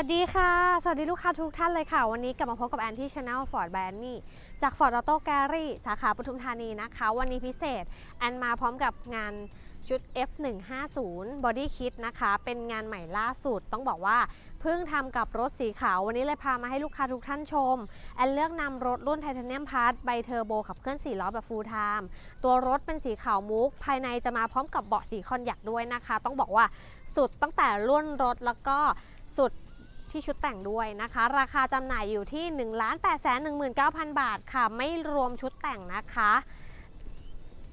วัสดีค่ะ สวัสดีลูกค้าทุกท่านเลยค่ะ วันนี้กลับมาพบกับแอนที่ช anel Ford b r a n d นี่จาก Ford Auto Gallery สาขาปทุมธานีนะคะ วันนี้พิเศษ แอนมาพร้อมกับงานชุด F150 Body Kit นะคะ เป็นงานใหม่ล่าสุด ต้องบอกว่าเพิ่งทำกับรถสีขาว วันนี้เลยพามาให้ลูกค้าทุกท่านชม แอนเลือกนำรถรุ่นไทเทเนียมพาร์ทไบเทอร์โบขับเคลื่อน4ล้อแบบ full time ตัวรถเป็นสีขาวมุก ภายในจะมาพร้อมกับเบาะสีคอนยักด้วยนะคะ ต้องบอกว่าสุดตั้งแต่รุ่นรถแล้วก็สุด ที่ชุดแต่งด้วยนะคะ ราคาจำหน่ายอยู่ที่ 1 8 1 9 0 0 0 บาทค่ะ ไม่รวมชุดแต่งนะคะ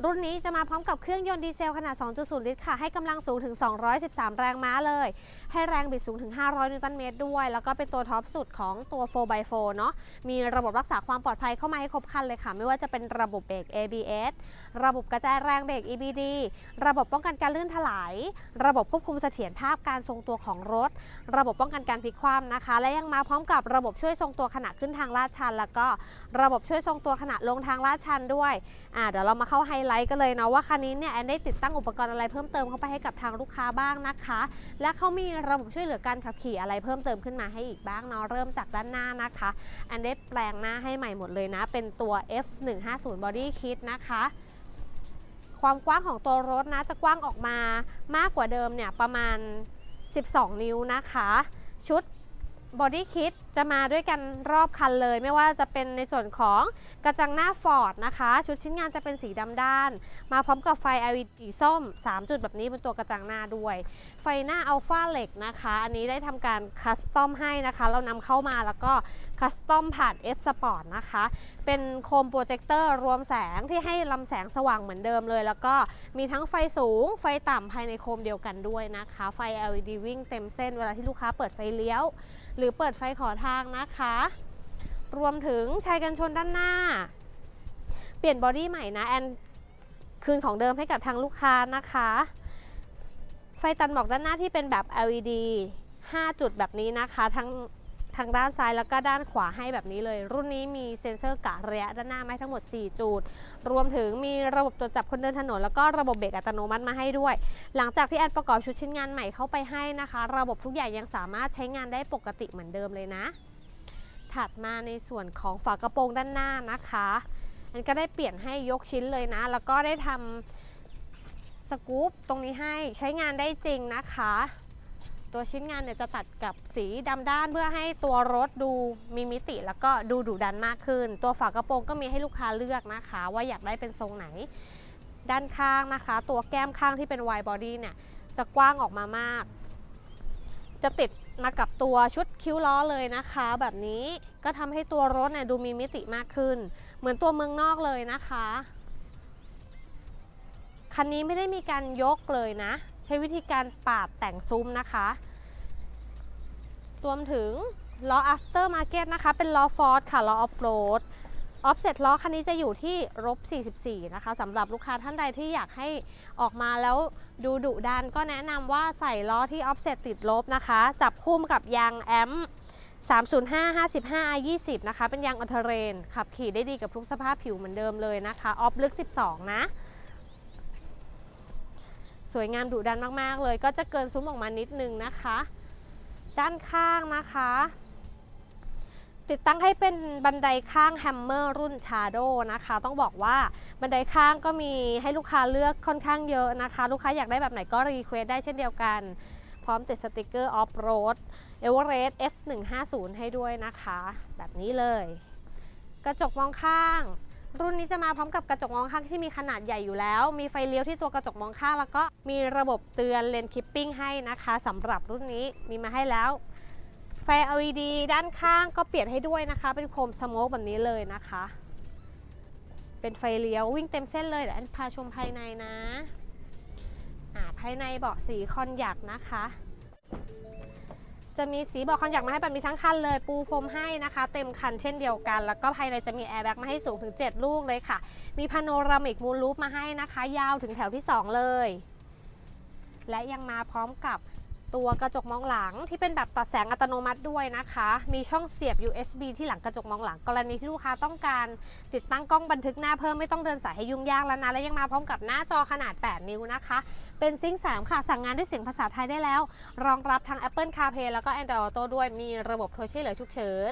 รุ่นนี้จะมาพร้อมกับเครื่องยนต์ดีเซลขนาด 2.0 ลิตรค่ะ ให้กำลังสูงถึง 213 แรงม้าเลย ให้แรงบิดสูงถึง 500 นิวตันเมตรด้วย แล้วก็เป็นตัวท็อปสุดของตัว 4x4 เนาะมีระบบรักษาความปลอดภัยเข้ามาให้ครบครันเลยค่ะ ไม่ว่าจะเป็นระบบเบรก ABS ระบบกระจายแรงเบรก EBD ระบบป้องกันการลื่นถลาย ระบบควบคุมเสถียรภาพการทรงตัวของรถ ระบบป้องกันการพลิกคว่ำนะคะ และยังมาพร้อมกับระบบช่วยทรงตัวขณะขึ้นทางลาดชัน แล้วก็ระบบช่วยทรงตัวขณะลงทางลาดชันด้วยอ่าเดี๋ยวเรามาเข้าไฮไลท์กันเลยเนาะว่าคันนี้เนี่ยแอนได้ติดตั้งอุปกรณ์อะไรเพิ่มเติมเข้าไปให้กับทางลูกค้าบ้างนะคะ และเขามีระบบช่วยเหลือการขับขี่อะไรเพิ่มเติมขึ้นมาให้อีกบ้างเนาะเริ่มจากด้านหน้านะคะแอนได้แปลงหน้าให้ใหม่หมดเลยนะ เป็นตัว F150 Body Kit นะคะความกว้างของตัวรถนะจะกว้างออกมามากกว่าเดิมเนี่ยประมาณ 12 นิ้วนะคะ ชุดบอดี้คิด จะมาด้วยกันรอบคันเลย ไม่ว่าจะเป็นในส่วนของกระจังหน้าฟอร์ดนะคะ ชุดชิ้นงานจะเป็นสีดำด้าน มาพร้อมกับไฟ LED สีส้ม 3 จุดแบบนี้บนตัวกระจังหน้าด้วย ไฟหน้าอัลฟาเหล็กนะคะ อันนี้ได้ทำการคัสตอมให้นะคะ เรานำเข้ามาแล้วก็คัสตอมผ่าน F Sport นะคะ เป็นโคมโปรเจคเตอร์รวมแสงที่ให้ลำแสงสว่างเหมือนเดิมเลย แล้วก็มีทั้งไฟสูง ไฟต่ำภายในโคมเดียวกันด้วยนะคะ ไฟ LED วิ่งเต็มเส้นเวลาที่ลูกค้าเปิดไฟเลี้ยว หรือเปิดไฟขอทางนะคะ รวมถึงชายกันชนด้านหน้า เปลี่ยนบอดี้ใหม่นะแอนคืนของเดิมให้กับทางลูกค้านะคะ ไฟตันหมอกด้านหน้าที่เป็นแบบ LED 5 จุดแบบนี้นะคะทั้ง ทางด้านซ้ายแล้วก็ด้านขวาให้แบบนี้เลย รุ่นนี้มีเซ็นเซอร์กะระยะด้านหน้าไม้ทั้งหมด 4 จุด รวมถึงมีระบบตรวจจับคนเดินถนน แล้วก็ระบบเบรกอัตโนมัติมาให้ด้วย หลังจากที่แอนประกอบชุดชิ้นงานใหม่เข้าไปให้นะคะ ระบบทุกอย่างยังสามารถใช้งานได้ปกติเหมือนเดิมเลยนะ ถัดมาในส่วนของฝากระโปรงด้านหน้านะคะอันก็ได้เปลี่ยนให้ยกชิ้นเลยนะ แล้วก็ได้ทำสกู๊ปตรงนี้ให้ใช้งานได้จริงนะคะ ตัวชิ้นงานเนี่ยจะตัดกับสีดำด้านเพื่อให้ตัวรถดูมีมิติ แล้วก็ดูดุดันมากขึ้น ตัวฝากระโปรงก็มีให้ลูกค้าเลือกนะคะ ว่าอยากได้เป็นทรงไหน ด้านข้างนะคะ ตัวแก้มข้างที่เป็น wide body เนี่ยจะกว้างออกมามาก จะติดมากับตัวชุดคิ้วล้อเลยนะคะ แบบนี้ก็ทำให้ตัวรถเนี่ยดูมีมิติมากขึ้น เหมือนตัวเมืองนอกเลยนะคะ คันนี้ไม่ได้มีการยกเลยนะ ใช้วิธีการปาดแต่งซุ้มนะคะ รวมถึงล้อ after market นะคะ เป็นล้อ Ford ค่ะล้อ off road offset ล้อคันนี้จะอยู่ที่ลบ44 นะคะสำหรับลูกค้าท่านใดที่อยากให้ออกมาแล้วดูดุดันก็แนะนำว่าใส่ล้อที่ offset ติดลบนะคะ จับคู่กับยางแอม305 55 20 นะคะ เป็นยางอัลเทเรน ขับขี่ได้ดีกับทุกสภาพผิวเหมือนเดิมเลยนะคะ ออฟลึก 12 นะ สวยงามดุดันมากๆเลย ก็จะเกินซุ้มออกมานิดนึงนะคะ ด้านข้างนะคะ ติดตั้งให้เป็นบันไดข้างแฮมเมอร์รุ่นชาโดนะคะ ต้องบอกว่าบันไดข้างก็มีให้ลูกค้าเลือกค่อนข้างเยอะนะคะ ลูกค้าอยากได้แบบไหนก็รีเควสได้เช่นเดียวกัน พร้อมติดสติกเกอร์ออฟโรดเอเวอเรสต์ F150 ให้ด้วยนะคะ แบบนี้เลย กระจกมองข้าง รุ่นนี้จะมาพร้อมกับกระจกมองข้างที่มีขนาดใหญ่อยู่แล้ว มีไฟเลี้ยวที่ตัวกระจกมองข้างแล้วก็มีระบบเตือนเลนคิปปิ้งให้นะคะสำหรับรุ่นนี้มีมาให้แล้วไฟ LED ด้านข้างก็เปลี่ยนให้ด้วยนะคะ เป็นโคมสโมกแบบนี้เลยนะคะ เป็นไฟเลี้ยววิ่งเต็มเส้นเลยเดี๋ยวอันพาชมภายในนะ อ่าภายในเบาะสีคอนยักนะคะ จะมีสีบาะคอนยักมาให้แบบมีทั้งคันเลย ปูพรมให้นะคะ เต็มคันเช่นเดียวกัน แล้วก็ภายในจะมีแอร์แบ็กมาให้สูงถึง 7 ลูกเลยค่ะ มีพาโนรามิกมูลลูปมาให้นะคะ ยาวถึงแถวที่ 2 เลย และยังมาพร้อมกับตัวกระจกมองหลังที่เป็นแบบตัดแสงอัตโนมัติด้วยนะคะ มีช่องเสียบ USB ที่หลังกระจกมองหลัง กรณีที่ลูกค้าต้องการติดตั้งกล้องบันทึกหน้าเพิ่มไม่ต้องเดินสายให้ยุ่งยากแล้วนะ และยังมาพร้อมกับหน้าจอขนาด 8 นิ้วนะคะ เป็นซิง3ค่ะ สั่งงานด้วยเสียงภาษาไทยได้แล้ว รองรับทั้ง Apple CarPlay แล้วก็ Android Auto ด้วยมีระบบโทรช่วยเหลือฉุกเฉิน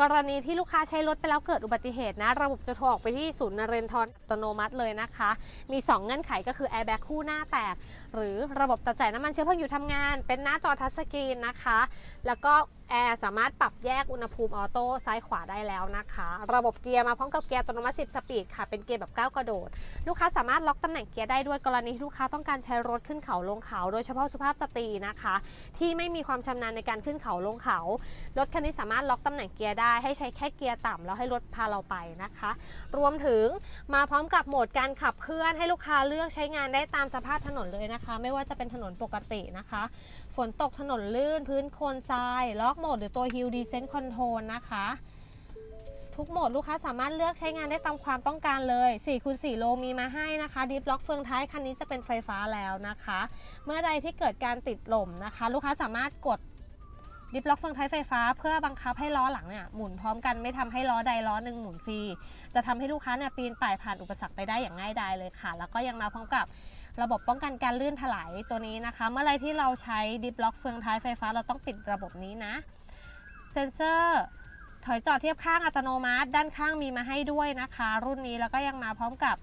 กรณีที่ลูกค้าใช้รถไปแล้วเกิดอุบัติเหตุนะ ระบบจะโทรออกไปที่ศูนย์นเรนทรอัตโนมัติเลยนะคะ มี 2 เงื่อนไขก็คือ Airbag คู่หน้าแตก หรือระบบตัดจ่ายน้ำมันเชื้อเพลิงอยู่ทำงาน เป็นหน้าจอทัชสกรีนนะคะ แล้วก็แอร์สามารถปรับแยกอุณหภูมิออโต้ซ้ายขวาได้แล้วนะคะ ระบบเกียร์มาพร้อมกับเกียร์อัตโนมัติ 10 สปีดค่ะ เป็นเกียร์แบบก้าวกระโดด ลูกค้าสามารถล็อกตำแหน่งเกียร์ได้ด้วยกรณีที่ลูกค้าต้องการใช้รถขึ้นเขาลงเขา โดยเฉพาะสุภาพสตรีนะคะ ที่ไม่มีความชำนาญในการขึ้นเขาลงเขา รถคันนี้สามารถล็อกตำแหน่งเกียร์ได้ให้ใช้แค่เกียร์ต่ำแล้วให้รถพาเราไปนะคะ รวมถึงมาพร้อมกับโหมดการขับเคลื่อนให้ลูกค้าเลือกใช้งานได้ตามสภาพถนนเลยนะคะ ไม่ว่าจะเป็นถนนปกตินะคะ ฝนตกถนนลื่นพื้นโคลนทรายล็อกโหมดหรือตัว Hill Descent Control นะคะทุกโหมดลูกค้าสามารถเลือกใช้งานได้ตามความต้องการเลย4คูณ4โลมีมาให้นะคะดิฟล็อกเฟืองท้ายคันนี้จะเป็นไฟฟ้าแล้วนะคะ เมื่อใดที่เกิดการติดหล่มนะคะ ลูกค้าสามารถกด ดิฟล็อกเฟืองท้ายไฟฟ้าเพื่อบังคับให้ล้อหลังเนี่ยหมุนพร้อมกันไม่ทำให้ล้อใดล้อหนึ่งหมุนฟรี จะทำให้ลูกค้าเนี่ยปีนป่ายผ่านอุปสรรคไปได้อย่างง่ายดายเลยค่ะ แล้วก็ยังมาพร้อมกับระบบป้องกันการลื่นถลายตัวนี้นะคะ เมื่อไรที่เราใช้ดิฟล็อกเฟืองท้ายไฟฟ้าเราต้องปิดระบบนี้นะ เซ็นเซอร์ถอยจอดเทียบข้างอัตโนมัติ ด้านข้างมีมาให้ด้วยนะคะ รุ่นนี้แล้วก็ยังมาพร้อมกับ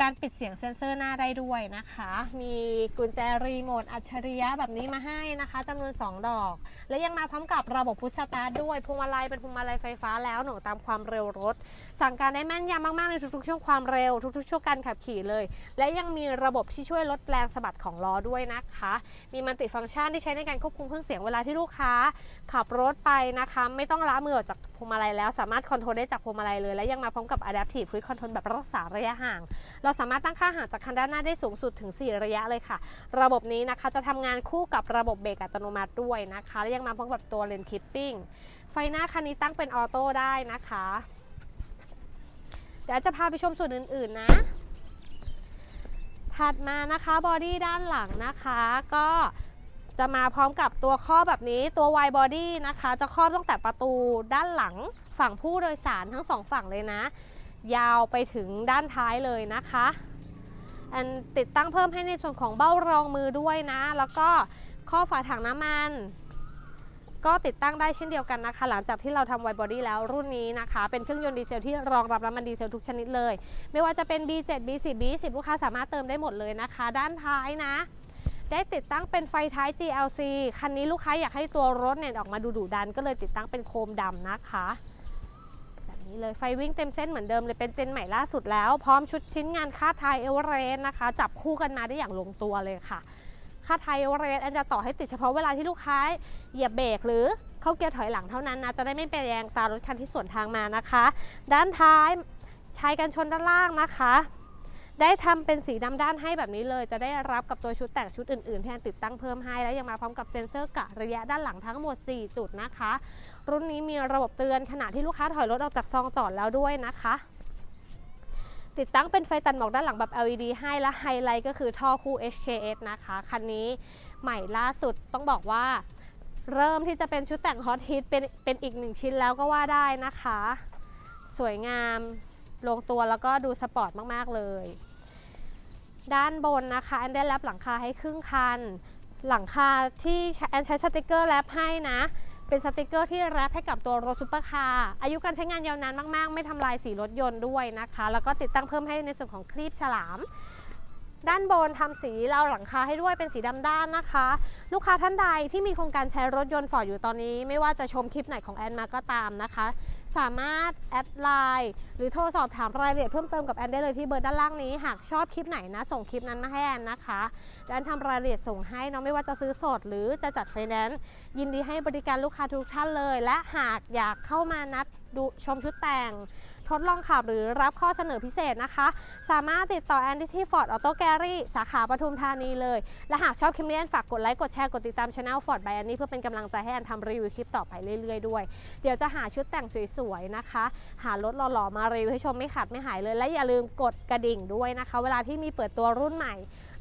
การปิดเสียงเซ็นเซอร์หน้าได้ด้วยนะคะ มีกุญแจรีโมทอัจฉริยะแบบนี้มาให้นะคะจำนวน 2 ดอก และยังมาพร้อมกับระบบพุชสตาร์ด้วยพวงมาลัยเป็นพวงมาลัยไฟฟ้าแล้วหนูตามความเร็วรถ สั่งการได้แม่นยำมาก ๆ ในทุก ๆ ช่วงความเร็ว ทุก ๆ ช่วงการขับขี่เลย และยังมีระบบที่ช่วยลดแรงสะบัดของล้อด้วยนะคะ มีมัลติฟังก์ชันที่ใช้ในการควบคุมเครื่องเสียงเวลาที่ลูกค้า ขับรถไปนะคะ ไม่ต้องล้ามือออกจากพวงมาลัยแล้วสามารถคอนโทรลได้จากพวงมาลัยเลย และยังมาพร้อมกับ Adaptive Cruise Control แบบรักษาระยะห่างเราสามารถตั้งค่าห่างจากคันด้านหน้าได้สูงสุดถึง 4 ระยะเลยค่ะ ระบบนี้นะคะจะทำงานคู่กับระบบเบรกอัตโนมัติด้วยนะคะ และยังมาพร้อมกับตัวเลนคิปปิ้งไฟหน้าคันนี้ตั้งเป็นออโต้ได้นะคะ เดี๋ยวจะพาไปชมส่วนอื่น ๆ นะถัดมานะคะบอดี้ด้านหลังนะคะก็จะมาพร้อมกับตัวครอบแบบนี้ตัว wide body นะคะ จะครอบตั้งแต่ประตูด้านหลังฝั่งผู้โดยสารทั้งสองฝั่งเลยนะ ยาวไปถึงด้านท้ายเลยนะคะอันติดตั้งเพิ่มให้ในส่วนของเบ้ารองมือด้วยนะ แล้วก็ข้อฝาถังน้ำมัน ก็ติดตั้งได้เช่นเดียวกันนะคะ หลังจากที่เราทำไวบอดี้แล้วรุ่นนี้นะคะ เป็นเครื่องยนต์ดีเซลที่รองรับน้ำมันดีเซลทุกชนิดเลย ไม่ว่าจะเป็น B7 B10 B10 ลูกค้าสามารถเติมได้หมดเลยนะคะ ด้านท้ายนะ ได้ติดตั้งเป็นไฟท้าย GLC คันนี้ลูกค้าอยากให้ตัวรถเนี่ยออกมาดูดุดัน ก็เลยติดตั้งเป็นโคมดำนะคะ นี้เลยไฟวิ่งเต็มเส้นเหมือนเดิมเลยเป็นเจนใหม่ล่าสุดแล้ว พร้อมชุดชิ้นงานค่าไทยเอเวอเรสต์นะคะ จับคู่กันมาได้อย่างลงตัวเลยค่ะค่าไทยเอเวอเรสต์อันจะต่อให้ติดเฉพาะเวลาที่ลูกค้าเหยียบเบรกหรือเข้าเกียร์ถอยหลังเท่านั้นนะจะได้ไม่ไปแยงตารถคันที่สวนทางมานะคะ ด้านท้ายใช้กันชนด้านล่างนะคะ ได้ทำเป็นสีดำด้านให้แบบนี้เลย จะได้รับกับตัวชุดแต่งชุดอื่นๆที่อันติดตั้งเพิ่มให้แล้วยังมาพร้อมกับเซ็นเซอร์กะระยะด้านหลังทั้งหมด 4 จุดนะคะ รุ่นนี้มีระบบเตือนขณะที่ลูกค้าถอยรถออกจากซองจอดแล้วด้วยนะคะ ติดตั้งเป็นไฟตัดหมอกด้านหลังแบบ LED ให้และไฮไลท์ก็คือท่อคู่ HKS นะคะ คันนี้ใหม่ล่าสุดต้องบอกว่า เริ่มที่จะเป็นชุดแต่งฮอตฮิตเป็นเป็นอีกหนึ่งชิ้นแล้วก็ว่าได้นะคะ สวยงามลงตัวแล้วก็ดูสปอร์ตมาก ๆ เลย ด้านบนนะคะแอนได้แรปหลังคาให้ครึ่งคัน หลังคาที่แอนใช้สติกเกอร์แรปให้นะ เป็นสติกเกอร์ที่แรปให้กับตัวรถซูเปอร์คาร์อายุการใช้งานยาวนานมาก ๆ ไม่ทำลายสีรถยนต์ด้วยนะคะ แล้วก็ติดตั้งเพิ่มให้ในส่วนของครีบฉลาม ด้านบนทำสีราวหลังคาให้ด้วยเป็นสีดำด้านนะคะ ลูกค้าท่านใดที่มีโครงการใช้รถยนต์ฟอร์ดอยู่ตอนนี้ ไม่ว่าจะชมคลิปไหนของแอนมาก็ตามนะคะ สามารถแอดไลน์หรือโทรสอบถามรายละเอียดเพิ่มเติมกับแอนได้เลยที่เบอร์ด้านล่างนี้ หากชอบคลิปไหนนะ ส่งคลิปนั้นมาให้แอนนะคะแอนทำรายละเอียดส่งให้เนาะไม่ว่าจะซื้อสดหรือจะจัดไฟแนนซ์ยินดีให้บริการลูกค้าทุกท่านเลย และหากอยากเข้ามานัดดูชมชุดแต่ง ทดลองขับหรือรับข้อเสนอพิเศษนะคะ สามารถติดต่อแอนด้ที่ Ford Auto Gallery สาขาปทุมธานีเลย และหากชอบคลิปนี้แอนฝากกดไลค์กดแชร์กดติดตามช anel Ford by อันนี้เพื่อเป็นกำลังใจให้แอนทำรีวิวคลิปต่อไปเรื่อยๆด้วย เดี๋ยวจะหาชุดแต่งสวยๆนะคะ หารถหล่อๆมารีวิวให้ชมไม่ขาดไม่หายเลย และอย่าลืมกดกระดิ่งด้วยนะคะ เวลาที่มีเปิดตัวรุ่นใหม่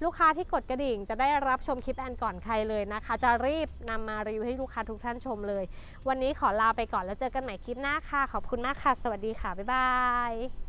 ลูกค้าที่กดกระดิ่งจะได้รับชมคลิปแอนก่อนใครเลยนะคะ จะรีบนำมารีวิวให้ลูกค้าทุกท่านชมเลย วันนี้ขอลาไปก่อนแล้วเจอกันใหม่คลิปหน้าค่ะ ขอบคุณมากค่ะ สวัสดีค่ะ บ๊ายบาย